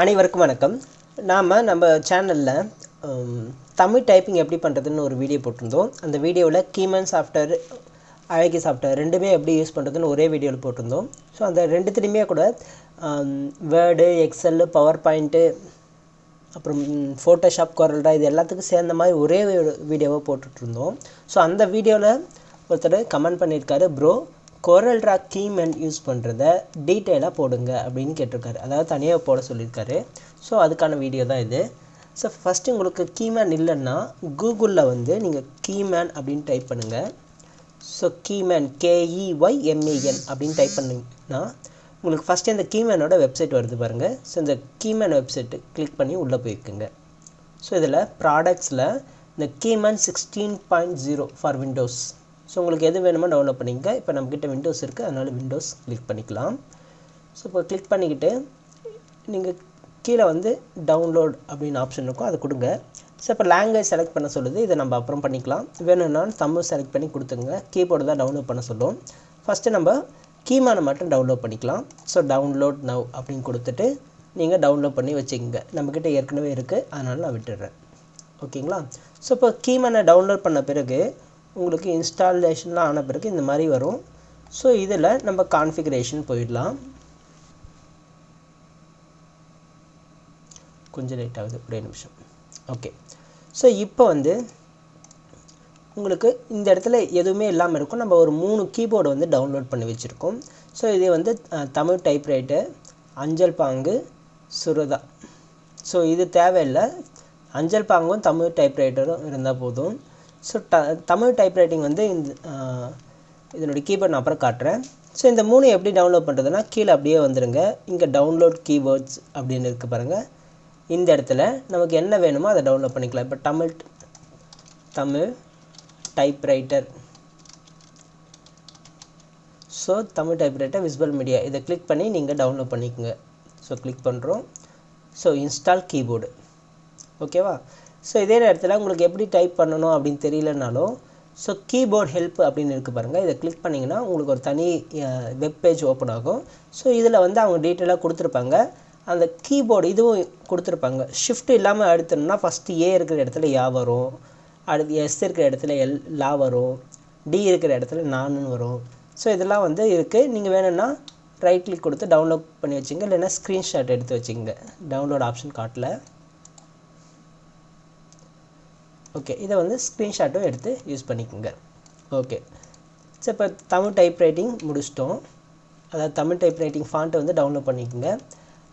அனைவருக்கும் வணக்கம். நாம் நம்ம சேனலில் தமிழ் டைப்பிங் எப்படி பண்ணுறதுன்னு ஒரு வீடியோ போட்டிருந்தோம். அந்த வீடியோவில் கீமன் சாஃப்ட்வேர் அழகி சாஃப்ட்வேர் ரெண்டுமே எப்படி யூஸ் பண்ணுறதுன்னு ஒரே வீடியோவில் போட்டிருந்தோம். ஸோ அந்த ரெண்டுத்துலேயுமே கூட வேர்டு எக்ஸல் பவர் பாயிண்ட்டு அப்புறம் ஃபோட்டோஷாப் குரல்டா இது எல்லாத்துக்கும் சேர்ந்த மாதிரி ஒரே வீடியோவை போட்டுட்ருந்தோம் ஸோ அந்த வீடியோவில் ஒருத்தர் கமெண்ட் பண்ணியிருக்காரு ப்ரோ கொரல்ட்ரா கீமன் யூஸ் பண்ணுறத டீட்டெயிலாக போடுங்க அப்படின்னு கேட்டிருக்காரு. அதாவது தனியாக போட சொல்லியிருக்காரு. ஸோ அதுக்கான வீடியோ தான் இது. ஸோ ஃபஸ்ட்டு உங்களுக்கு கீமேன் இல்லைன்னா கூகுளில் வந்து நீங்கள் கீமேன் அப்படின்னு டைப் பண்ணுங்கள் so Keyman K E Y M A N அப்படின்னு டைப் பண்ணிங்கன்னா உங்களுக்கு ஃபஸ்ட்டு இந்த கீமேனோட வெப்சைட் வருது பாருங்கள் ஸோ இந்த கீமேன் வெப்சைட்டு கிளிக் பண்ணி உள்ளே போயிருக்குங்க. ஸோ இதில் ப்ராடக்ட்ஸில் இந்த Keyman sixteen point zero for Windows so உங்களுக்கு எது வேணுமோ டவுன்லோட் பண்ணிக்கோங்க. இப்போ நம்மக்கிட்ட விண்டோஸ் இருக்குது அதனால் விண்டோஸ் கிளிக் பண்ணிக்கலாம். ஸோ இப்போ கிளிக் பண்ணிக்கிட்டு நீங்கள் கீழே வந்து டவுன்லோட் அப்படின்னு ஆப்ஷன் இருக்கும். அதை கொடுங்க. ஸோ இப்போ லாங்குவேஜ் செலக்ட் பண்ண சொல்லுது. இதை நம்ம அப்புறம் பண்ணிக்கலாம். வேணும்னா தமிழ் செலக்ட் பண்ணி கொடுத்துங்க கீபோர்டு தான் டவுன்லோட் பண்ண சொல்லும். ஃபஸ்ட்டு நம்ம கீமேனை மட்டும் டவுன்லோட் பண்ணிக்கலாம். ஸோ டவுன்லோட் நவ் அப்படின்னு கொடுத்துட்டு நீங்கள் டவுன்லோட் பண்ணி வச்சுக்கோங்க. நம்மக்கிட்ட ஏற்கனவே இருக்குது அதனால் நான் விட்டுடுறேன். ஓகேங்களா ஸோ இப்போ கீமேனை டவுன்லோட் பண்ண பிறகு உங்களுக்கு இன்ஸ்டாலேஷன்லாம் ஆன பிறகு இந்த மாதிரி வரும். ஸோ இதில் நம்ம கான்ஃபிகரேஷன் போயிடலாம். கொஞ்சம் லேட் ஆகுது. ஒரே நிமிஷம். ஓகே ஸோ இப்போ வந்து உங்களுக்கு இந்த இடத்துல எதுவுமே இல்லாமல் இருக்கும். நம்ம ஒரு மூணு கீபோர்டு வந்து டவுன்லோட் பண்ணி வச்சுருக்கோம். ஸோ இது வந்து தமிழ் டைப்ரைட்டு அஞ்சல் பாங்கு சுரதா. ஸோ இது தேவையில்லை. அஞ்சல் பாங்கும் தமிழ் டைப்ரைட்டரும் இருந்தால் போதும். ஸோ ட தமிழ் டைப்ரைட்டிங் வந்து இந்த இதனுடைய கீபோர்ட் நான் அப்புறம் காட்டுறேன். ஸோ இந்த மூணு எப்படி டவுன்லோட் பண்ணுறதுனா கீழே அப்படியே வந்துடுங்க இங்கே டவுன்லோட் கீபோர்ட்ஸ் அப்படின்னு இருக்குது பாருங்கள் இந்த இடத்துல நமக்கு என்ன வேணுமோ அதை டவுன்லோட் பண்ணிக்கலாம். இப்போ Tamil Tamil typewriter so Tamil typewriter visual media இதை கிளிக் பண்ணி நீங்கள் டவுன்லோட் பண்ணிக்கோங்க. ஸோ கிளிக் பண்ணுறோம் ஸோ இன்ஸ்டால் கீபோர்டு ஓகேவா ஸோ இதே நேரத்தில் உங்களுக்கு எப்படி டைப் பண்ணணும் அப்படின்னு தெரியலனாலும் ஸோ கீபோர்ட் ஹெல்ப் அப்படின்னு இருக்குது பாருங்கள் இதை கிளிக் பண்ணிங்கன்னா உங்களுக்கு ஒரு தனி வெப் பேஜ் ஓப்பன் ஆகும். ஸோ இதில் வந்து அவங்க டீட்டெயிலாக கொடுத்துருப்பாங்க. அந்த கீபோர்டு இதுவும் கொடுத்துருப்பாங்க. ஷிஃப்ட் இல்லாமல் அழுத்தணும்னா ஃபஸ்ட்டு ஏ இருக்கிற இடத்துல யா வரும். அடுத்து எஸ் இருக்கிற இடத்துல எல் லா வரும். டி இருக்கிற இடத்துல நானுன்னு வரும். ஸோ இதெல்லாம் வந்து இருக்குது நீங்கள் வேணும்னா ரைட் கிளிக் கொடுத்து டவுன்லோட் பண்ணி வச்சுங்க. இல்லைன்னா ஸ்க்ரீன்ஷாட் எடுத்து வச்சுங்க. டவுன்லோட் ஆப்ஷன் காட்டல. ஓகே இதை வந்து ஸ்க்ரீன்ஷாட்டும் எடுத்து யூஸ் பண்ணிக்கோங்க. ஓகே ஸோ இப்போ தமிழ் டைப் ரைட்டிங் முடிச்சிட்டோம். அதாவது தமிழ் டைப் ரைட்டிங் ஃபாண்ட்டை வந்து டவுன்லோட் பண்ணிக்கோங்க.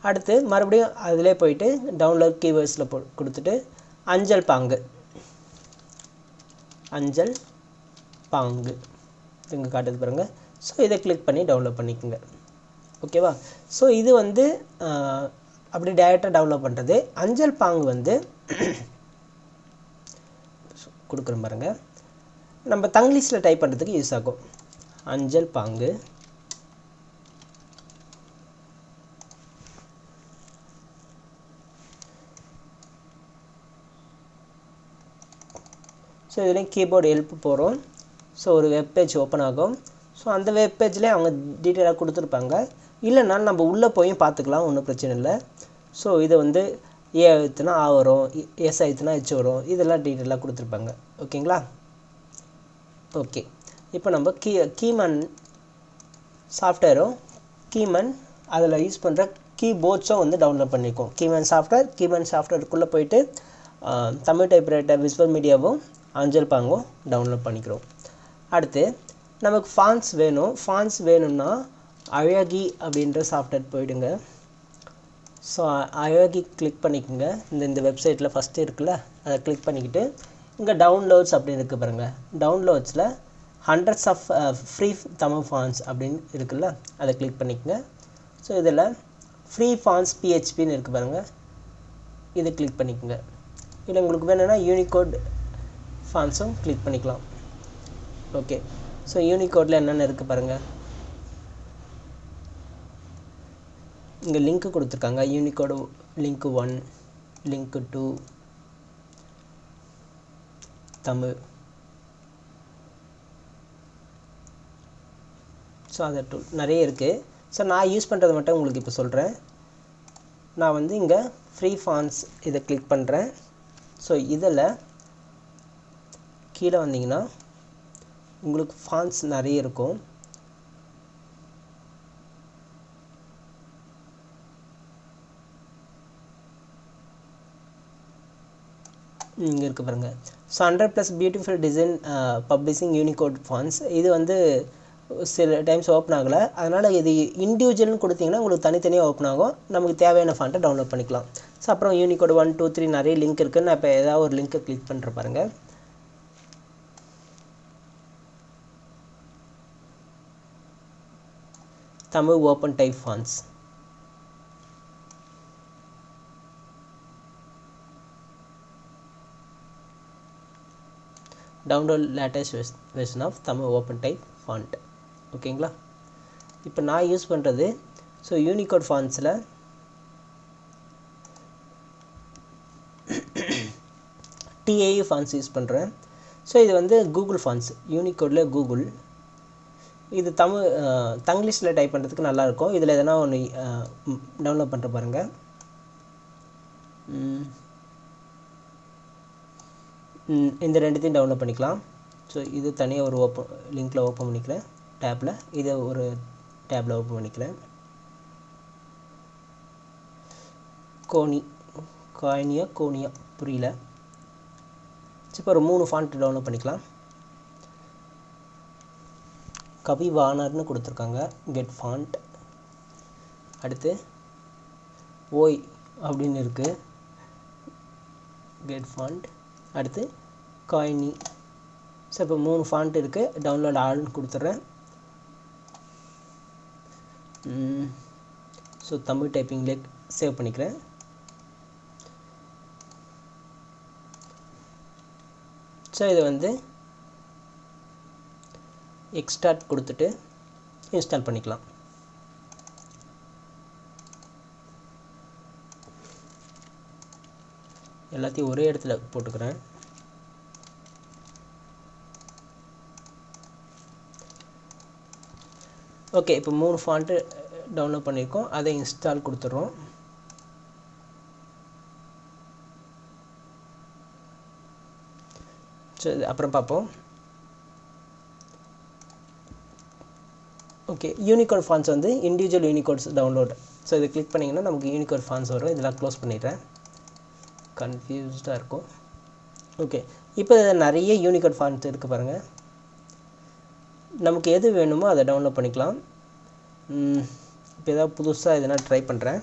அடுத்து மறுபடியும் அதிலே போயிட்டு டவுன்லோட் கீவேர்ட்ஸில் போ கொடுத்துட்டு அஞ்சல் பாங்கு. அஞ்சல் பாங்கு. இங்கே காட்டுது பாருங்கள் ஸோ இதை கிளிக் பண்ணி டவுன்லோட் பண்ணிக்கோங்க. ஓகேவா ஸோ இது வந்து அப்படி டைரெக்டாக டவுன்லோட் பண்ணுறது அஞ்சல் பாங்கு வந்து கொடுக்குறோம் பாருங்கள் நம்ம தங்கிலீஷில் டைப் பண்ணுறதுக்கு யூஸ் ஆகும். அஞ்சல் பாங்கு. ஸோ இதுலேயும் கீபோர்டு ஹெல்ப் போகிறோம் ஸோ ஒரு வெப்பேஜ் ஓப்பன் ஆகும். ஸோ அந்த வெப்பேஜ்லேயே அவங்க டீட்டெயிலாக கொடுத்துருப்பாங்க. இல்லைனாலும் நம்ம உள்ளே போயும் பார்த்துக்கலாம் ஒன்றும் பிரச்சனை இல்லை. ஸோ இதை வந்து ஏ எழுத்துனா ஆ வரும் எஸ் எழுத்துனா ஹெச் வரும் இதெல்லாம் டீட்டெயிலாக கொடுத்துருப்பாங்க. ஓகேங்களா ஓகே இப்போ நம்ம கீ கீமன் சாஃப்ட்வேரும் கீமன் அதில் யூஸ் பண்ணுற கீபோர்ட்ஸும் வந்து டவுன்லோட் பண்ணியிருக்கோம் கீமன் சாஃப்ட்வேர் கீமன் சாஃப்ட்வேருக்குள்ளே போயிட்டு தமிழ் டைப்ரைட்டர் விஸ்வல் மீடியாவும் அஞ்சல் பாங்கும் டவுன்லோட் பண்ணிக்கிறோம். அடுத்து நமக்கு ஃபான்ஸ் வேணும். ஃபான்ஸ் வேணும்னா அழகி அப்படின்ற சாஃப்ட்வேர் போயிடுங்க. ஸோ அயோகி கிளிக் பண்ணிக்கோங்க. இந்த இந்த வெப்சைட்டில் ஃபஸ்ட்டு இருக்குல்ல அதை கிளிக் பண்ணிக்கிட்டு இங்கே டவுன்லோட்ஸ் அப்படின்னு இருக்குது பாருங்கள் டவுன்லோட்ஸில் hundreds of free Tamil fonts அப்படின்னு இருக்குல்ல அதை கிளிக் பண்ணிக்கோங்க. ஸோ இதில் ஃப்ரீ ஃபான்ஸ் பிஹெச்பின்னு இருக்குது பாருங்கள் இதை கிளிக் பண்ணிக்கோங்க. இல்லை உங்களுக்கு வேணும்னா யூனிகோட் ஃபான்ஸும் கிளிக் பண்ணிக்கலாம். ஓகே ஸோ யூனிகோடில் என்னென்ன இருக்குது பாருங்கள் இங்கே லிங்க்கு கொடுத்துருக்காங்க. Unicode link one link two Tamil. So அதை டூ நிறைய இருக்குது ஸோ நான் யூஸ் பண்ணுறது மட்டும் உங்களுக்கு இப்போ சொல்கிறேன் நான் வந்து இங்கே ஃப்ரீ ஃபான்ஸ் இதை கிளிக் பண்ணுறேன் ஸோ இதில் கீழே வந்தீங்கன்னா உங்களுக்கு ஃபான்ஸ் நிறைய இருக்கும். இங்கே இருக்குது பாருங்கள் so hundred plus beautiful design publishing Unicode fonts இது வந்து சில டைம்ஸ் ஓப்பன் ஆகலை. அதனால் இது இண்டிவிஜுவல்னு கொடுத்தீங்கன்னா உங்களுக்கு தனித்தனியாக ஓப்பன் ஆகும். நமக்கு தேவையான ஃபாண்ட்டை டவுன்லோட் பண்ணிக்கலாம். ஸோ அப்புறம் யூனிகோட் ஒன் டூ த்ரீ நிறைய லிங்க் இருக்குது நான் இப்போ ஏதாவது ஒரு லிங்க்கை கிளிக் பண்ணுற பாருங்கள் Tamil open type fonts download latest Yves version of Tamil open type font ஓகேங்களா இப்போ நான் யூஸ் பண்ணுறது ஸோ யூனிகோட் ஃபான்ஸில் டிஏஇ ஃபான்ஸ் யூஸ் பண்ணுறேன் ஸோ இது வந்து கூகுள் ஃபான்ஸ் யூனிகோடில் கூகுள் இது தமிழ் தங்கிலீஷில் டைப் பண்ணுறதுக்கு நல்லாயிருக்கும் இதில் எதனா ஒன்று டவுன்லோட் பண்ணுற பாருங்கள் இந்த ரெண்டுத்தையும் டவுன்லோட் பண்ணிக்கலாம். ஸோ இது தனியாக ஒரு ஓப்பன் லிங்க்கில் ஓப்பன் பண்ணிக்கிறேன். டேப்பில் இதை ஒரு டேப்பில் ஓப்பன் பண்ணிக்கிறேன். கோனி காயினியா கோனியா. புரியல. இப்போ ஒரு மூணு ஃபாண்ட் டவுன்லோட் பண்ணிக்கலாம். கவி வானர்னு கொடுத்துருக்காங்க. கெட் ஃபாண்ட் அடுத்து ஓய் அப்படின்னு இருக்குது கெட் ஃபாண்ட் அடுத்து காயினி ஸோ இப்போ மூணு ஃபாண்ட் இருக்குது டவுன்லோட் ஆல்னு கொடுத்துட்றேன். ஸோ தமிழ் டைப்பிங்லே சேவ் பண்ணிக்கிறேன். ஸோ இதை வந்து எக்ஸ்ட்ராட் கொடுத்துட்டு இன்ஸ்டால் பண்ணிக்கலாம். எல்லாத்தையும் ஒரே இடத்துல போட்டுக்கிறேன். ஓகே இப்போ மூணு ஃபாண்ட்டு டவுன்லோட் பண்ணியிருக்கோம் அதை இன்ஸ்டால் கொடுத்துட்றோம். சரி அப்புறம் பார்ப்போம். ஓகே யூனிகோட் ஃபான்ஸ் வந்து இண்டிவிஜுவல் யூனிகோட்ஸ் டவுன்லோட் ஸோ இதை கிளிக் பண்ணிங்கன்னா நமக்கு யூனிகோட் ஃபான்ஸ் வரும். இதெல்லாம் க்ளோஸ் பண்ணிடுறேன். கன்ஃபியூஸ்டாக இருக்கும். ஓகே இப்போ நிறைய யூனிகோட் ஃபான்ஸ் இருக்குது பாருங்கள் நமக்கு எது வேணுமோ அதை டவுன்லோட் பண்ணிக்கலாம். இப்போ ஏதாவது புதுசாக எதனா ட்ரை பண்ணுறேன்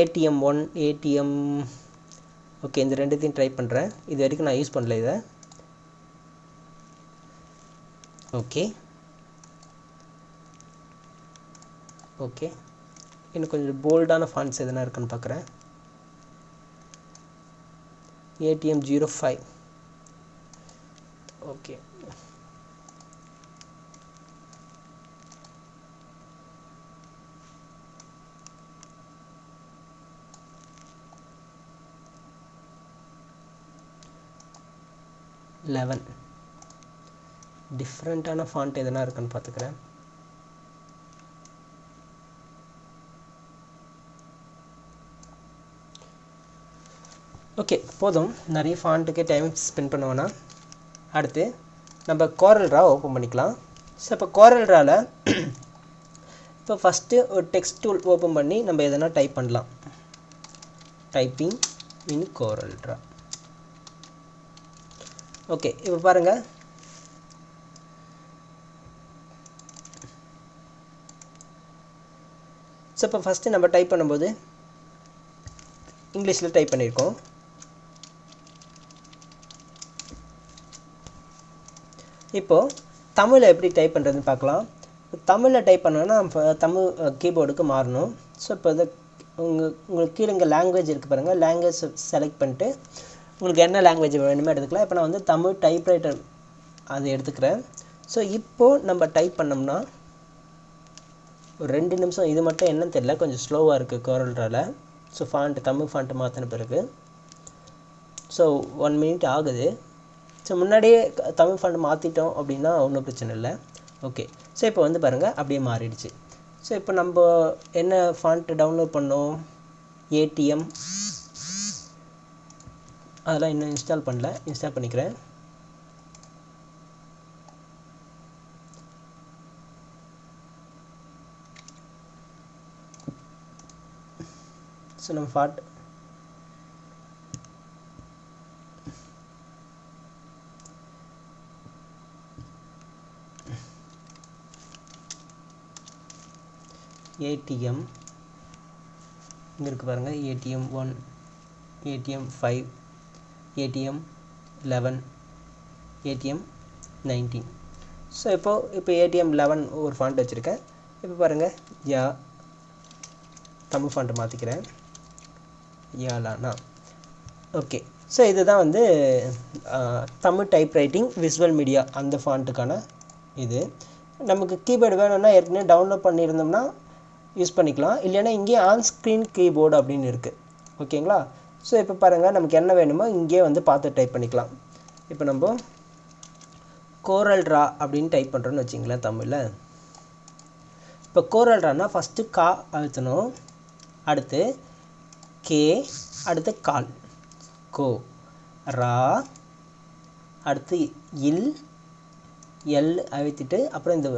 ஏடிஎம் ஒன் ஏடிஎம் ஓகே இந்த ரெண்டுத்தையும் ட்ரை பண்ணுறேன் இது வரைக்கும் நான் யூஸ் பண்ணல இதை. ஓகே ஓகே இன்னும் கொஞ்சம் போல்டான ஃபாண்ட்ஸ் எதனா இருக்குன்னு பார்க்குறேன் ATM zero five okay eleven டிஃப்ரெண்ட்டான ஃபாண்ட் எதனா இருக்குன்னு பார்த்துக்கிறேன் ஓகே போதும். நிறைய ஃபாண்ட்டுக்கு டைம் ஸ்பெண்ட் பண்ணுவோன்னா அடுத்து நம்ம கோரல் ரா ஓப்பன் பண்ணிக்கலாம். ஸோ இப்போ கோரல் ராவில் இப்போ ஃபஸ்ட்டு ஒரு டெக்ஸ்ட் டூல் ஓப்பன் பண்ணி நம்ம எதனா டைப் பண்ணலாம். டைப்பிங் இன் கோரல் ரா ஓகே இப்போ பாருங்கள் ஸோ இப்போ ஃபஸ்ட்டு நம்ம டைப் பண்ணும்போது இங்கிலீஷில் டைப் பண்ணியிருக்கோம். இப்போது தமிழில் எப்படி டைப் பண்ணுறதுன்னு பார்க்கலாம். தமிழில் டைப் பண்ணோன்னா தமிழ் கீபோர்டுக்கு மாறணும். ஸோ இப்போ இது உங்கள் உங்களுக்கு கீழே இங்கே லாங்குவேஜ் இருக்குது பாருங்கள் லாங்குவேஜ் செலக்ட் பண்ணிட்டு உங்களுக்கு என்ன லாங்குவேஜ் வேணுமோ எடுத்துக்கலாம். இப்போ நான் வந்து தமிழ் டைப்ரைட்டர் அதை எடுத்துக்கிறேன். ஸோ இப்போது நம்ம டைப் பண்ணோம்னா ஒரு ரெண்டு நிமிஷம் இது மட்டும் என்னன்னு தெரியல. கொஞ்சம் ஸ்லோவாக இருக்குது குரல்றால் ஸோ ஃபாண்ட்டு தமிழ் ஃபாண்ட்டு மாற்றின பிறகு. ஸோ ஒன் மினிட் ஆகுது. ஸோ முன்னாடியே தமிழ் ஃபாண்ட் மாற்றிட்டோம் அப்படின்னா ஒன்றும் பிரச்சனை இல்லை. ஓகே ஸோ இப்போ வந்து பாருங்கள் அப்படியே மாறிடுச்சு. ஸோ இப்போ நம்ம என்ன ஃபாண்ட்டு டவுன்லோட் பண்ணோம்? ஏடிஎம் அதெல்லாம் இன்னும் இன்ஸ்டால் பண்ணல. இன்ஸ்டால் பண்ணிக்கிறேன். ஸோ நம்ம ஃபாண்ட் ஏடிஎம் இங்கே இருக்குது பாருங்கள் ATM one ATM five ATM eleven ATM nineteen so இப்போது இப்போ ஏடிஎம் லெவன் ஒரு ஃபாண்ட் வச்சுருக்கேன். இப்போ பாருங்கள் யா தமிழ் ஃபாண்ட்டை மாற்றிக்கிறேன் யாலானா. ஓகே. ஸோ இதுதான் வந்து Tamil type writing visual media அந்த ஃபாண்ட்டுக்கான இது. நமக்கு கீபோர்டு வேணும்னா ஏற்கனவே டவுன்லோட் பண்ணியிருந்தோம்னா யூஸ் பண்ணிக்கலாம். இல்லைன்னா இங்கேயே ஆன் ஸ்க்ரீன் கீபோர்டு அப்படின்னு இருக்குது ஓகேங்களா? ஸோ இப்போ பாருங்கள் நமக்கு என்ன வேணுமோ இங்கேயே வந்து பார்த்து டைப் பண்ணிக்கலாம். இப்போ நம்ம கோரல் ரா அப்படின்னு டைப் பண்ணுறோன்னு வச்சிங்களேன் தமிழில். இப்போ கோரல் ரானா ஃபஸ்ட்டு கா அழுத்தணும். அடுத்து கே அடுத்து கால். கோ ரா அடுத்து இல் எல் அழுத்திட்டு அப்புறம் இந்த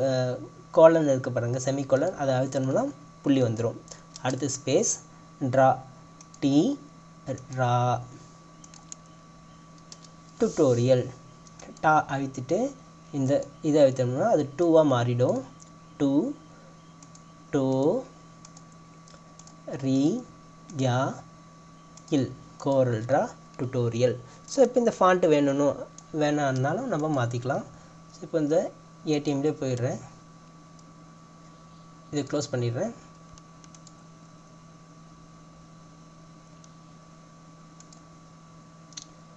கோலன் இருக்க பாருங்க செமி கோலன் அதை அழுத்தணும்னா புள்ளி வந்துடும் அடுத்து ஸ்பேஸ் ட்ரா டி ரா டுட்டோரியல் டா அழுத்திட்டு இந்த இதை அழுத்தணும்னா அது டூவாக மாறிடும். டூ டோ ரீ யா இல் கோரல்ட்ரா டுட்டோரியல் ஸோ இப்போ இந்த ஃபாண்ட்டு வேணும்னு வேணான்னாலும் நம்ம மாற்றிக்கலாம் ஸோ இப்போ இந்த ஏடிஎம்லேயே போயிடுறேன். இதை க்ளோஸ் பண்ணிடுறேன்.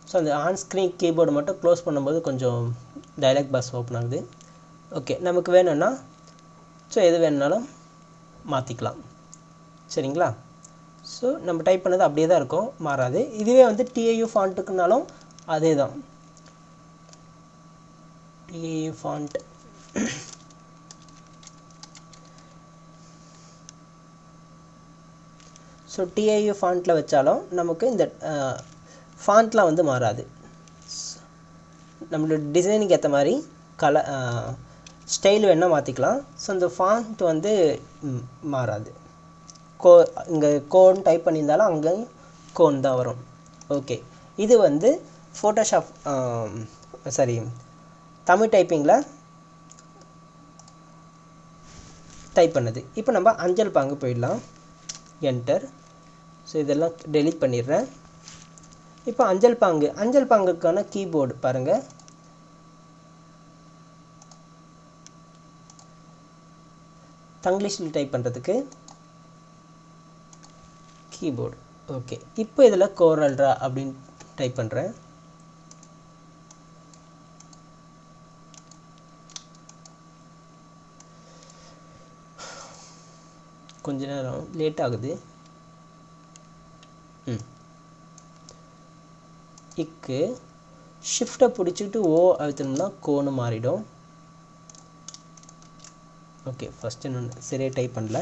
ஸோ அந்த ஆன் ஸ்க்ரீன் கீபோர்டு மட்டும் க்ளோஸ் பண்ணும்போது கொஞ்சம் டைலாக் பாக்ஸ் ஓப்பன் ஆகுது. ஓகே நமக்கு வேணும்னா ஸோ எது வேணுனாலும் மாற்றிக்கலாம் சரிங்களா? ஸோ நம்ம டைப் பண்ணது அப்படியே தான் இருக்கும் மாறாது. இதுவே வந்து டிஏயு ஃபாண்ட்டுக்குனாலும் அதே தான் டிஏயு ஃபாண்ட் ஸோ டிஐயு ஃபாண்ட்டில் வச்சாலும் நமக்கு இந்த ஃபாண்ட்லாம் வந்து மாறாது. நம்மளோட டிசைனுக்கு ஏற்ற மாதிரி கல ஸ்டைல் வேணால் மாற்றிக்கலாம் ஸோ இந்த ஃபாண்ட் வந்து மாறாது. கோ இங்கே கோன் டைப் பண்ணியிருந்தாலும் அங்கேயும் கோன் தான் வரும். ஓகே இது வந்து ஃபோட்டோஷாப் சாரி தமிழ் டைப்பிங்கில் டைப் பண்ணது. இப்போ நம்ம அஞ்சல் பாங்கு போயிடலாம். என்டர் ஸோ இதெல்லாம் டெலீட் பண்ணிடுறேன். இப்போ அஞ்சல் பாங்கு. அஞ்சல் பாங்குக்கான கீபோர்டு பாருங்கள் தங்கிலீஷில் டைப் பண்ணுறதுக்கு கீபோர்டு ஓகே இப்போ இதில் கோரல்ரா அப்படின்னு டைப் பண்ணுறேன் கொஞ்ச நேரம் லேட் ஆகுது. இக்கு ஷிஃப்ட்டை பிடிச்சிட்டு ஓ அழுத்தணும்னா கோன்னு மாறிடும். ஓகே ஃபஸ்ட்டு நான் சரியாக டைப் பண்ணல.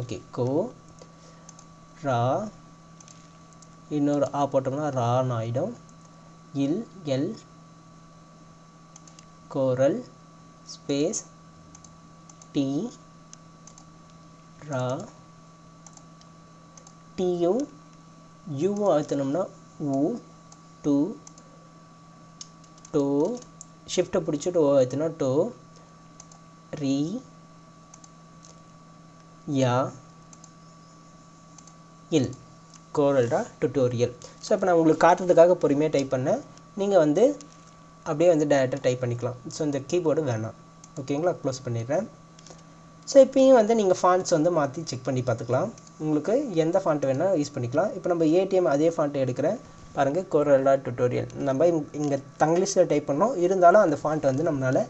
ஓகே கோ ரா இன்னொரு ஆ போட்டோம்னா ரான்னு ஆகிடும் இல் எல் கோரல் ஸ்பேஸ் டி ரா டீயும் யூவும் அழுத்தணும்னா ஊ டூ டோ. ஷிஃப்ட்டை பிடிச்சிட்டு ஓ அழுத்தினா டோ. ரீ யா இல். கோரல்டா டுட்டோரியல் ஸோ இப்போ நான் உங்களுக்கு காட்டுறதுக்காக பொறுமையாக டைப் பண்ணேன். நீங்கள் வந்து அப்படியே வந்து டேரெக்டாக டைப் பண்ணிக்கலாம். ஸோ இந்த கீபோர்டு வேணாம். ஓகேங்களா க்ளோஸ் பண்ணிடுறேன். ஸோ இப்பயும் வந்து நீங்கள் ஃபான்ஸ் வந்து மாற்றி செக் பண்ணி பார்த்துக்கலாம். உங்களுக்கு எந்த ஃபாண்ட் வேணால் யூஸ் பண்ணிக்கலாம். இப்போ நம்ம ஏடிஎம் அதே ஃபாண்ட் எடுக்கிறேன் பாருங்கள் கோரலா டுட்டோரியல் நம்ம இங்கே தங்கிலீஷில் டைப் பண்ணோம். இருந்தாலும் அந்த ஃபாண்ட் வந்து நம்மளால்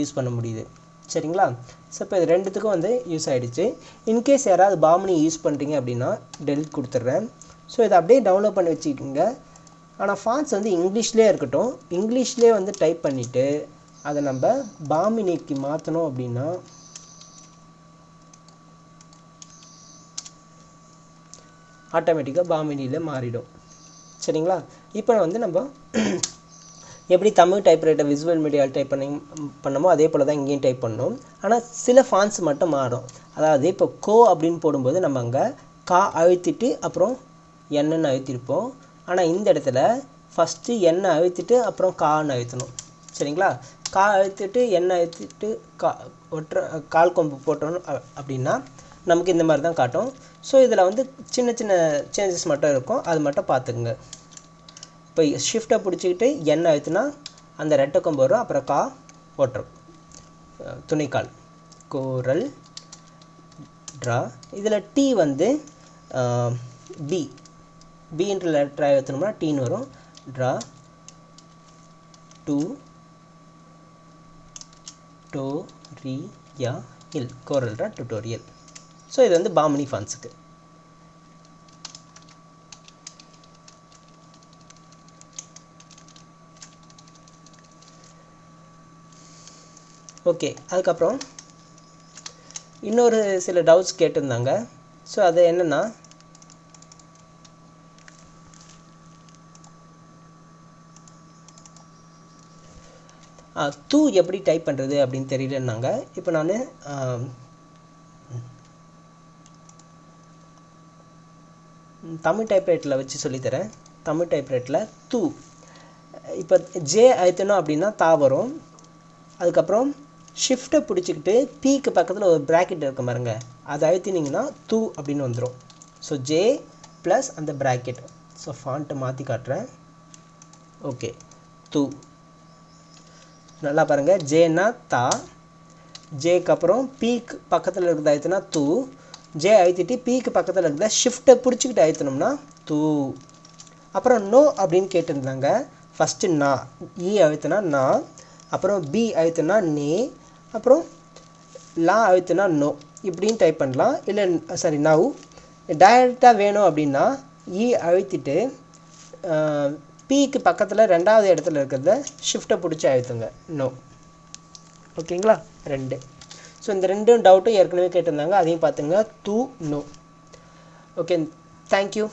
யூஸ் பண்ண முடியுது. சரிங்களா? ஸோ இப்போ இது ரெண்டுத்துக்கும் வந்து யூஸ் ஆகிடுச்சு இன்கேஸ் யாராவது பாமினி யூஸ் பண்ணுறீங்க அப்படின்னா டெலிட் கொடுத்துட்றேன். ஸோ இதை அப்படியே டவுன்லோட் பண்ணி வச்சுக்கோங்க. ஆனால் ஃபாண்ட்ஸ் வந்து இங்கிலீஷ்லேயே இருக்கட்டும். இங்கிலீஷ்லேயே வந்து டைப் பண்ணிவிட்டு அதை நம்ம பாமினிக்கு மாற்றணும் அப்படின்னா ஆட்டோமேட்டிக்காக பாமினியில் மாறிடும். சரிங்களா? இப்போ வந்து நம்ம எப்படி தமிழ் டைப்ரைட்டர் விசுவல் மீடியாவில் டைப் பண்ணி பண்ணமோ அதே போல் தான் இங்கேயும் டைப் பண்ணோம். ஆனால் சில ஃபான்ஸ் மட்டும் மாறும். அதாவது இப்போ கோ அப்படின்னு போடும்போது நம்ம அங்கே கா அழுத்திட்டு அப்புறம் என்னன்னு அழுத்திருப்போம். ஆனால் இந்த இடத்துல ஃபஸ்ட்டு எண்ணெய் அழுத்திட்டு அப்புறம் கான்னு அழுத்தணும். சரிங்களா? கா அழுத்திட்டு எண்ணெய் அழுத்திட்டு கா ஒற்ற கால் கொம்பு போட்டோம் அப்படின்னா நமக்கு இந்த மாதிரி தான் காட்டும். ஸோ இதில் வந்து சின்ன சின்ன சேஞ்சஸ் மட்டும் இருக்கும். அது மட்டும் பார்த்துக்குங்க. இப்போ ஷிஃப்ட்டை பிடிச்சிக்கிட்டு எண்ணெய் அழுத்தினா அந்த ரெட்டை கொம்பு வரும் அப்புறம் கா ஓட்டுரும் துணிக்கால் துணைக்கால். Corel draw. இதில் டி வந்து பி பின்ற லெட்டர் அழுத்தினோம்னா டீன்னு வரும். ட்ரா. டூ. டோ ரி யா இல். கோரல் ட்ரா டுட்டோரியல் ஸோ இது வந்து பாமினி ஃபான்ஸுக்கு ஓகே அதுக்கப்புறம் இன்னொரு சில டவுட்ஸ் கேட்டிருந்தாங்க. ஸோ அது என்னென்னா தூ எப்படி டைப் பண்ணுறது அப்படின்னு தெரியலன்னாங்க. இப்போ நான் தமிழ் டைப்ரைட்டில் வச்சு சொல்லித்தரேன். தமிழ் டைப்ரைட்டில் தூ. இப்போ ஜே அழுத்தணும் அப்படின்னா தா வரும். அதுக்கப்புறம் ஷிஃப்ட்டை பிடிச்சிக்கிட்டு பீக்கு பக்கத்தில் ஒரு ப்ராக்கெட் இருக்க பாருங்க. அதை அழுத்தினீங்கன்னா தூ அப்படின்னு வந்துடும் ஸோ ஜே ப்ளஸ் அந்த ப்ராக்கெட் ஸோ ஃபாண்ட்டை மாற்றி காட்டுறேன். ஓகே தூ. நல்லா பாருங்கள் ஜேனா தா. ஜேக்கு அப்புறம் பீக் பக்கத்தில் இருக்கிறது அழுத்தினா தூ. ஜே அழுத்திட்டு பிக்கு பக்கத்தில் இருக்கிறத ஷிஃப்ட்டை பிடிச்சிக்கிட்டு அழுத்தினோம்னா தூ. அப்புறம் நோ அப்படின்னு கேட்டிருந்தாங்க. ஃபஸ்ட்டு நா. இ அழுத்தினா நா. அப்புறம் பி அழுத்தினா நே. அப்புறம் லா அழுத்தினா நோ. இப்படின்னு டைப் பண்ணலாம். இல்லை சாரி நவ் டைரெக்டாக வேணும் அப்படின்னா இ அழுத்திட்டு பிக்கு பக்கத்தில் ரெண்டாவது இடத்துல இருக்கிறத ஷிஃப்ட்டை பிடிச்சி அழுத்துங்க. நோ. ஓகேங்களா? ரெண்டு. ஸோ இந்த ரெண்டும் டவுட்டும் ஏற்கனவே கேட்டிருந்தாங்க. அதையும் பார்த்துங்க. Two no okay thank you